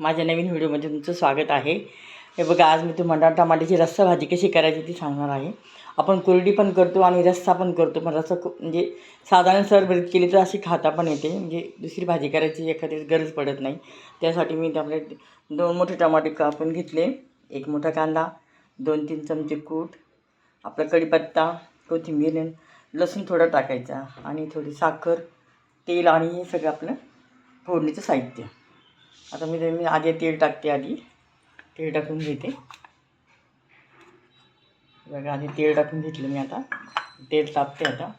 माझ्या नवीन व्हिडिओमध्ये तुमचं स्वागत आहे. हे बघा आज मी तुम्हाला टमाट्याची रस्सा भाजी कशी करायची ती सांगणार आहे. आपण कुरडी पण करतो आणि रस्सा पण करतो पण रस्सा खूप म्हणजे साधारण सरभरीत केली तर अशी खाता पण येते. म्हणजे दुसरी भाजी करायची एखादी गरज पडत नाही. त्यासाठी मी त्यामध्ये दोन मोठे टमाटे कापून घेतले. एक मोठा कांदा दोन तीन चमचे कूट आपला कढीपत्ता कोथिंबीर लसूण थोडा टाकायचा आणि थोडी साखर तेल आणि हे सगळं आपलं फोडणीचं साहित्य. आता मी ते मी आधी तेल टाकते आधी. तेल टाकून घेते. बघा आधी तेल टाकून घेतलं मी आता. तेल तापते आता.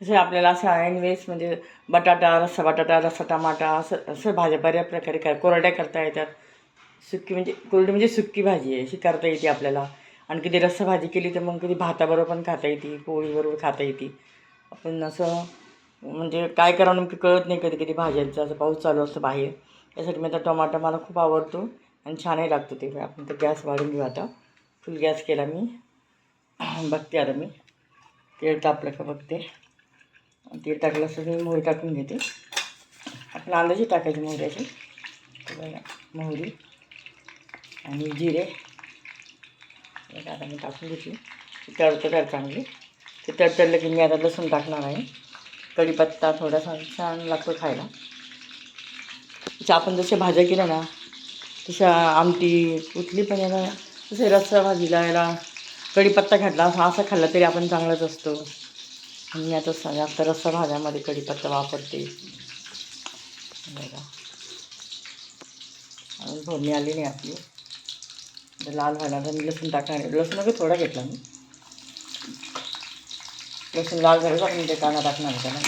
कसं आहे, आपल्याला असं ऐन वेळेस म्हणजे बटाटा रस्सा बटाटा रस्सा टमाटा असं असं भाज्या बऱ्या प्रकारे कर कोरड्या करता येतात. सुक्की म्हणजे कोरडी म्हणजे सुक्की भाजी आहे अशी करता येते आपल्याला. आणि कधी रस्सा भाजी केली तर मग कधी भाताबरोबर पण खाता येते पोळीबरोबर खाता येते. आपण असं म्हणजे काय करावं नेमकं कळत नाही कधी कधी भाज्यांचं असं पाऊस चालू असतो बाहेर. त्यासाठी मी आता टमाटा मला खूप आवडतो आणि छानही लागतो ते. आपण तर गॅस वाढून घेऊ आता. फुल गॅस केला मी. बघते आता मी. तेल तापलं का बघते. तेल टाकलं असं मी मोहरी टाकून घेते. आपण अंदाजे टाकायची मोहऱ्याची बघा, मोहरी आणि जिरे. आता मी टाकून घेतली तळतं तडतं तर चांगली. ते तडतडलं की मी आता लसूण टाकणार आहे. कढीपत्ता थोडासा छान लागतो खायला. तशा आपण जशा भाज्या केल्या ना तशा आमटी कुठली पण याला तसे रस्सा भाजीला याला कढीपत्ता घातला असा असा खाल्ला तरी आपण चांगलाच असतो. मी आता स- जास्त रस्सा भाज्यामध्ये कढीपत्ता वापरते. बघा. अजून फोडणी आली नाही आपली. लाल व्हायला तर मी लसूण टाकणार लसूण थोडा घेतला मी. लसूण लाल झालं का मी कांदा टाकणार त्याला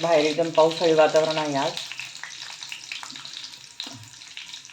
बाहेर एकदम पावसाळी वातावरण आहे आज